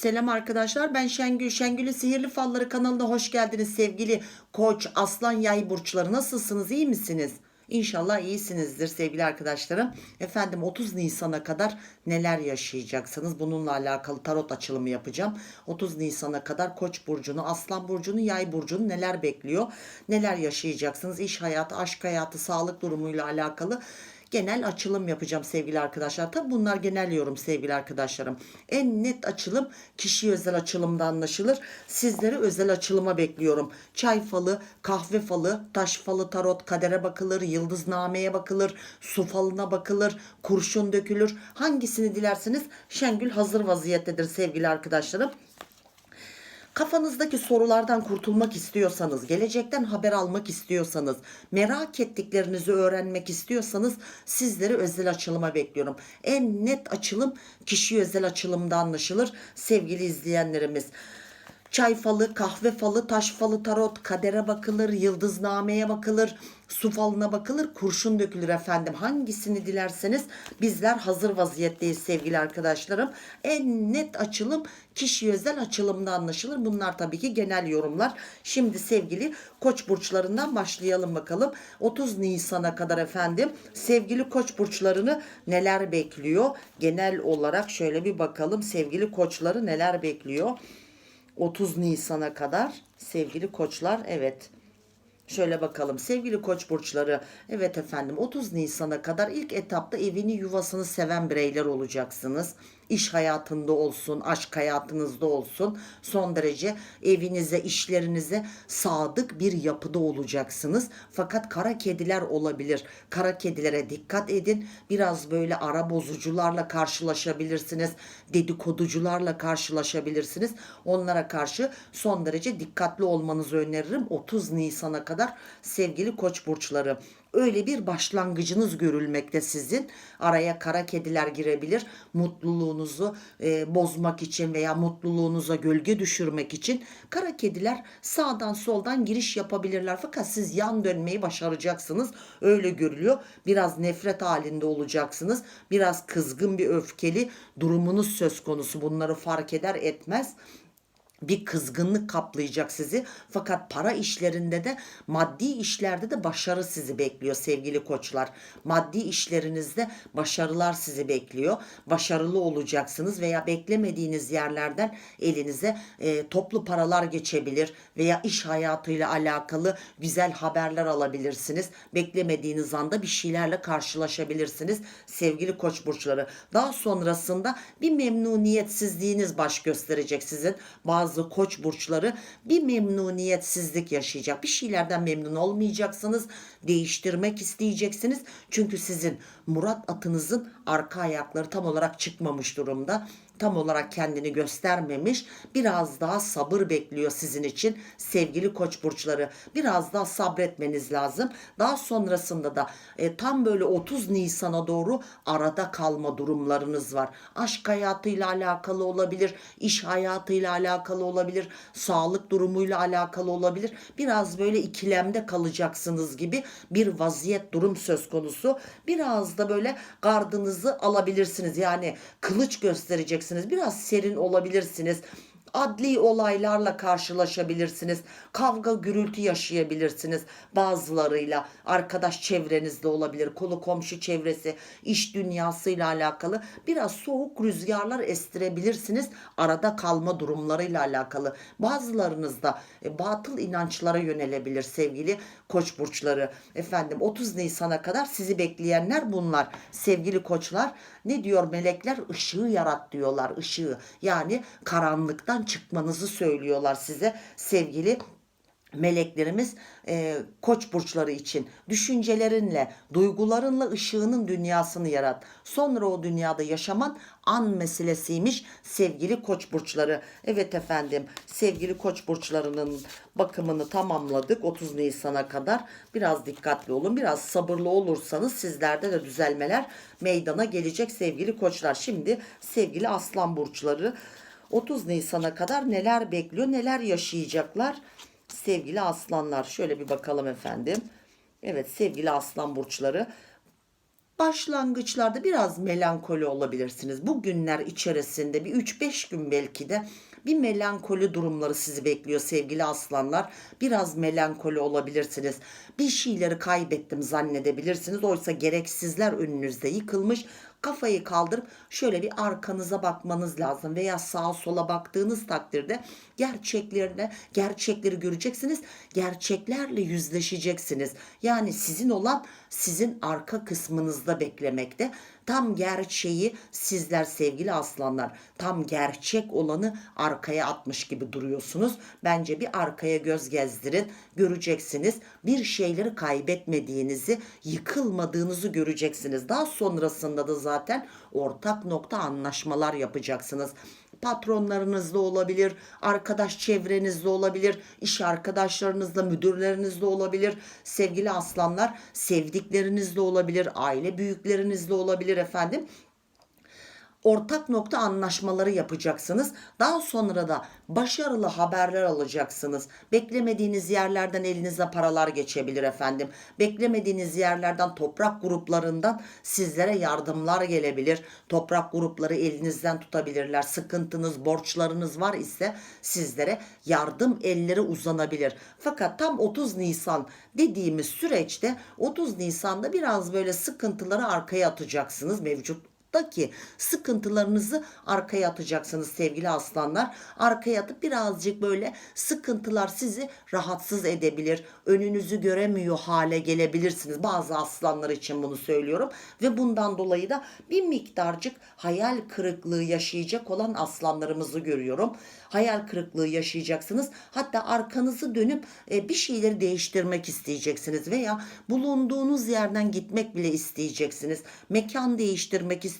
Selam arkadaşlar ben Şengül. Şengül'ün Sihirli Falları kanalına hoş geldiniz sevgili koç, aslan, yay burçları. Nasılsınız iyi misiniz? İnşallah iyisinizdir sevgili arkadaşlarım. Efendim 30 Nisan'a kadar neler yaşayacaksınız? Bununla alakalı tarot açılımı yapacağım. 30 Nisan'a kadar Koç burcunu, Aslan burcunu, Yay burcunu neler bekliyor? Neler yaşayacaksınız? İş hayatı, aşk hayatı, sağlık durumuyla alakalı genel açılım yapacağım sevgili arkadaşlar. Tabi bunlar genel yorum sevgili arkadaşlarım. En net açılım kişi özel açılımda anlaşılır. Sizleri özel açılıma bekliyorum. Çay falı, kahve falı, taş falı, tarot, kadere bakılır, yıldıznameye bakılır, su falına bakılır, kurşun dökülür. Hangisini dilerseniz Şengül hazır vaziyettedir sevgili arkadaşlarım. Kafanızdaki sorulardan kurtulmak istiyorsanız, gelecekten haber almak istiyorsanız, merak ettiklerinizi öğrenmek istiyorsanız sizleri özel açılıma bekliyorum. En net açılım kişi özel açılımda anlaşılır sevgili izleyenlerimiz. Çay falı, kahve falı, taş falı, tarot, kadere bakılır, yıldıznameye bakılır, su falına bakılır, kurşun dökülür efendim. Hangisini dilerseniz bizler hazır vaziyetteyiz sevgili arkadaşlarım. En net açılım kişi özel açılımda anlaşılır. Bunlar tabii ki genel yorumlar. Şimdi sevgili koç burçlarından başlayalım bakalım. 30 Nisan'a kadar efendim sevgili koç burçlarını neler bekliyor? Genel olarak şöyle bir bakalım sevgili koçları neler bekliyor? 30 Nisan'a kadar sevgili koçlar evet. Şöyle bakalım sevgili koç burçları evet efendim 30 Nisan'a kadar ilk etapta evini yuvasını seven bireyler olacaksınız. İş hayatında olsun, aşk hayatınızda olsun son derece evinize, işlerinize sadık bir yapıda olacaksınız. Fakat kara kediler olabilir. Kara kedilere dikkat edin. Biraz böyle ara bozucularla karşılaşabilirsiniz. Dedikoducularla karşılaşabilirsiniz. Onlara karşı son derece dikkatli olmanızı öneririm. 30 Nisan'a kadar sevgili koç burçları öyle bir başlangıcınız görülmekte sizin. Araya kara kediler girebilir. Mutluluğunuzu e, bozmak için veya mutluluğunuza gölge düşürmek için kara kediler sağdan soldan giriş yapabilirler. Fakat siz yan dönmeyi başaracaksınız. Öyle görülüyor. Biraz nefret halinde olacaksınız. Biraz kızgın bir öfkeli durumunuz söz konusu. Bunları fark eder etmez bir kızgınlık kaplayacak sizi. Fakat para işlerinde de maddi işlerde de başarı sizi bekliyor sevgili koçlar. Maddi işlerinizde başarılar sizi bekliyor. Başarılı olacaksınız veya beklemediğiniz yerlerden elinize e, toplu paralar geçebilir veya iş hayatıyla alakalı güzel haberler alabilirsiniz. Beklemediğiniz anda bir şeylerle karşılaşabilirsiniz sevgili koç burçları. Daha sonrasında bir memnuniyetsizliğiniz baş gösterecek sizin. Bazı bazı koç burçları bir memnuniyetsizlik yaşayacak. Bir şeylerden memnun olmayacaksınız. Değiştirmek isteyeceksiniz. Çünkü sizin Murat atınızın arka ayakları tam olarak çıkmamış durumda tam olarak kendini göstermemiş. Biraz daha sabır bekliyor sizin için sevgili koç burçları. Biraz daha sabretmeniz lazım. Daha sonrasında da e, tam böyle 30 Nisan'a doğru arada kalma durumlarınız var. Aşk hayatıyla alakalı olabilir, iş hayatıyla alakalı olabilir, sağlık durumuyla alakalı olabilir. Biraz böyle ikilemde kalacaksınız gibi bir vaziyet durum söz konusu. Biraz da böyle gardınızı alabilirsiniz. Yani kılıç göstereceksiniz. Biraz serin olabilirsiniz adli olaylarla karşılaşabilirsiniz. Kavga gürültü yaşayabilirsiniz bazılarıyla. Arkadaş çevrenizde olabilir. Kolu komşu çevresi, iş dünyasıyla alakalı biraz soğuk rüzgarlar estirebilirsiniz. Arada kalma durumlarıyla alakalı. Bazılarınız da e, batıl inançlara yönelebilir sevgili koç burçları. Efendim 30 Nisan'a kadar sizi bekleyenler bunlar. Sevgili koçlar ne diyor melekler? Işığı yarat diyorlar ışığı. Yani karanlıktan çıkmanızı söylüyorlar size sevgili meleklerimiz e, koç burçları için düşüncelerinle, duygularınla ışığının dünyasını yarat. Sonra o dünyada yaşaman an meselesiymiş sevgili koç burçları. Evet efendim sevgili koç burçlarının bakımını tamamladık 30 Nisan'a kadar. Biraz dikkatli olun, biraz sabırlı olursanız sizlerde de düzelmeler meydana gelecek sevgili koçlar. Şimdi sevgili aslan burçları 30 Nisan'a kadar neler bekliyor, neler yaşayacaklar? sevgili aslanlar. Şöyle bir bakalım efendim. Evet sevgili aslan burçları. Başlangıçlarda biraz melankoli olabilirsiniz. Bu günler içerisinde bir 3-5 gün belki de bir melankoli durumları sizi bekliyor sevgili aslanlar. Biraz melankoli olabilirsiniz. Bir şeyleri kaybettim zannedebilirsiniz. Oysa gereksizler önünüzde yıkılmış. Kafayı kaldırıp şöyle bir arkanıza bakmanız lazım veya sağa sola baktığınız takdirde gerçeklerine gerçekleri göreceksiniz. Gerçeklerle yüzleşeceksiniz. Yani sizin olan sizin arka kısmınızda beklemekte. Tam gerçeği sizler sevgili aslanlar tam gerçek olanı arkaya atmış gibi duruyorsunuz. Bence bir arkaya göz gezdirin. Göreceksiniz. Bir şeyleri kaybetmediğinizi, yıkılmadığınızı göreceksiniz. Daha sonrasında da zaten ortak nokta anlaşmalar yapacaksınız patronlarınızla olabilir, arkadaş çevrenizde olabilir, iş arkadaşlarınızla, müdürlerinizle olabilir, sevgili aslanlar, sevdiklerinizle olabilir, aile büyüklerinizle olabilir efendim ortak nokta anlaşmaları yapacaksınız. Daha sonra da başarılı haberler alacaksınız. Beklemediğiniz yerlerden elinize paralar geçebilir efendim. Beklemediğiniz yerlerden toprak gruplarından sizlere yardımlar gelebilir. Toprak grupları elinizden tutabilirler. Sıkıntınız, borçlarınız var ise sizlere yardım elleri uzanabilir. Fakat tam 30 Nisan dediğimiz süreçte 30 Nisan'da biraz böyle sıkıntıları arkaya atacaksınız mevcut ki sıkıntılarınızı arkaya atacaksınız sevgili aslanlar. Arkaya atıp birazcık böyle sıkıntılar sizi rahatsız edebilir. Önünüzü göremiyor hale gelebilirsiniz. Bazı aslanlar için bunu söylüyorum. Ve bundan dolayı da bir miktarcık hayal kırıklığı yaşayacak olan aslanlarımızı görüyorum. Hayal kırıklığı yaşayacaksınız. Hatta arkanızı dönüp e, bir şeyleri değiştirmek isteyeceksiniz veya bulunduğunuz yerden gitmek bile isteyeceksiniz. Mekan değiştirmek isteyeceksiniz.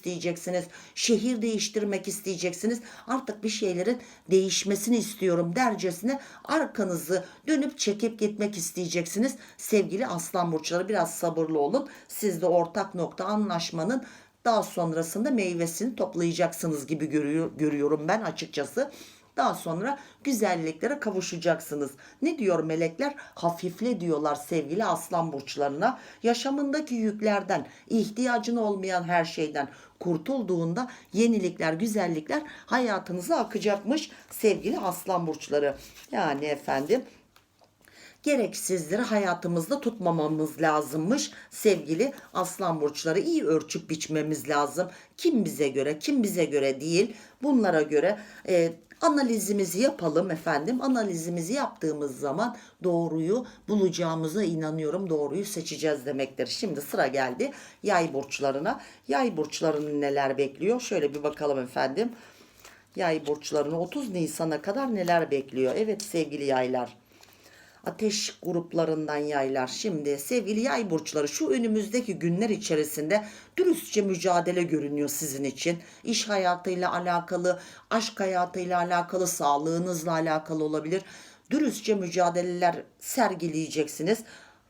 Şehir değiştirmek isteyeceksiniz. Artık bir şeylerin değişmesini istiyorum dercesine arkanızı dönüp çekip gitmek isteyeceksiniz. Sevgili aslan burçları biraz sabırlı olun. Siz de ortak nokta anlaşmanın daha sonrasında meyvesini toplayacaksınız gibi görüyor, görüyorum ben açıkçası. Daha sonra güzelliklere kavuşacaksınız. Ne diyor melekler? Hafifle diyorlar sevgili aslan burçlarına. Yaşamındaki yüklerden, ihtiyacın olmayan her şeyden kurtulduğunda yenilikler, güzellikler hayatınıza akacakmış sevgili aslan burçları. Yani efendim gereksizleri hayatımızda tutmamamız lazımmış sevgili aslan burçları iyi ölçüp biçmemiz lazım kim bize göre kim bize göre değil bunlara göre e, analizimizi yapalım efendim. Analizimizi yaptığımız zaman doğruyu bulacağımıza inanıyorum. Doğruyu seçeceğiz demektir. Şimdi sıra geldi yay burçlarına. Yay burçlarının neler bekliyor? Şöyle bir bakalım efendim. Yay burçlarını 30 Nisan'a kadar neler bekliyor? Evet sevgili yaylar ateş gruplarından yaylar. Şimdi sevgili yay burçları şu önümüzdeki günler içerisinde dürüstçe mücadele görünüyor sizin için. İş hayatıyla alakalı, aşk hayatıyla alakalı, sağlığınızla alakalı olabilir. Dürüstçe mücadeleler sergileyeceksiniz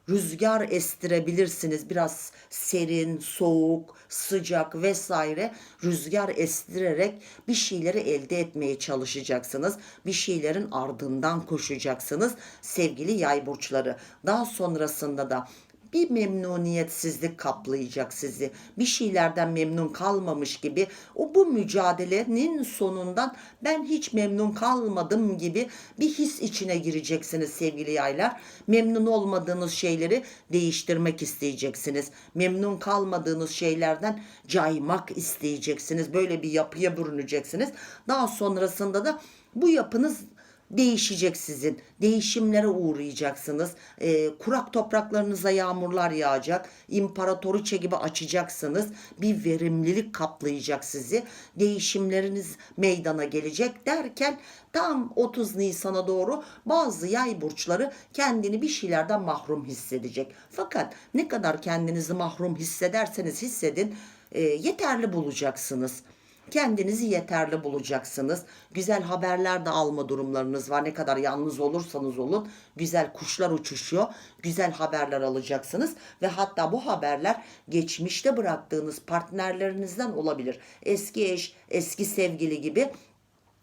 rüzgar estirebilirsiniz. Biraz serin, soğuk, sıcak vesaire rüzgar estirerek bir şeyleri elde etmeye çalışacaksınız. Bir şeylerin ardından koşacaksınız sevgili yay burçları. Daha sonrasında da bir memnuniyetsizlik kaplayacak sizi. Bir şeylerden memnun kalmamış gibi o bu mücadelenin sonundan ben hiç memnun kalmadım gibi bir his içine gireceksiniz sevgili yaylar. Memnun olmadığınız şeyleri değiştirmek isteyeceksiniz. Memnun kalmadığınız şeylerden caymak isteyeceksiniz. Böyle bir yapıya bürüneceksiniz. Daha sonrasında da bu yapınız değişecek sizin. Değişimlere uğrayacaksınız. E, kurak topraklarınıza yağmurlar yağacak. İmparatoriçe gibi açacaksınız. Bir verimlilik kaplayacak sizi. Değişimleriniz meydana gelecek derken tam 30 Nisan'a doğru bazı yay burçları kendini bir şeylerden mahrum hissedecek. Fakat ne kadar kendinizi mahrum hissederseniz hissedin e, yeterli bulacaksınız. Kendinizi yeterli bulacaksınız. Güzel haberler de alma durumlarınız var. Ne kadar yalnız olursanız olun güzel kuşlar uçuşuyor. Güzel haberler alacaksınız ve hatta bu haberler geçmişte bıraktığınız partnerlerinizden olabilir. Eski eş, eski sevgili gibi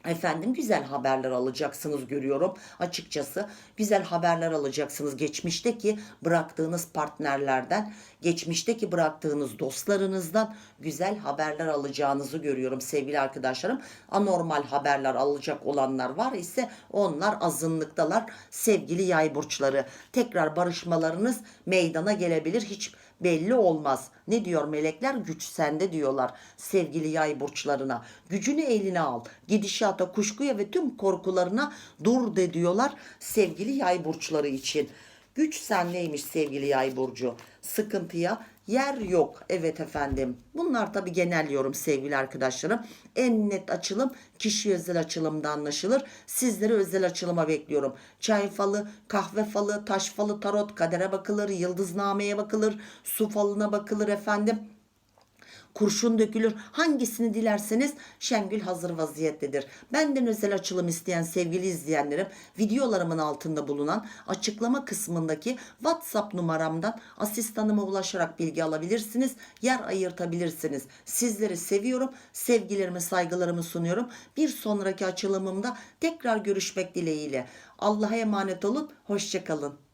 Efendim güzel haberler alacaksınız görüyorum açıkçası. Güzel haberler alacaksınız geçmişteki bıraktığınız partnerlerden, geçmişteki bıraktığınız dostlarınızdan güzel haberler alacağınızı görüyorum sevgili arkadaşlarım. Anormal haberler alacak olanlar var ise onlar azınlıktalar sevgili yay burçları. Tekrar barışmalarınız meydana gelebilir hiç belli olmaz. Ne diyor melekler? Güç sende diyorlar sevgili yay burçlarına. Gücünü eline al. Gidişata, kuşkuya ve tüm korkularına dur de diyorlar sevgili yay burçları için. Güç sendeymiş sevgili yay burcu. Sıkıntıya yer yok. Evet efendim. Bunlar tabi genel yorum sevgili arkadaşlarım. En net açılım kişi özel açılımda anlaşılır. Sizleri özel açılıma bekliyorum. Çay falı, kahve falı, taş falı, tarot, kadere bakılır, yıldıznameye bakılır, su falına bakılır efendim kurşun dökülür. Hangisini dilerseniz Şengül hazır vaziyettedir. Benden özel açılım isteyen sevgili izleyenlerim videolarımın altında bulunan açıklama kısmındaki WhatsApp numaramdan asistanıma ulaşarak bilgi alabilirsiniz. Yer ayırtabilirsiniz. Sizleri seviyorum. Sevgilerimi, saygılarımı sunuyorum. Bir sonraki açılımımda tekrar görüşmek dileğiyle. Allah'a emanet olun. Hoşçakalın.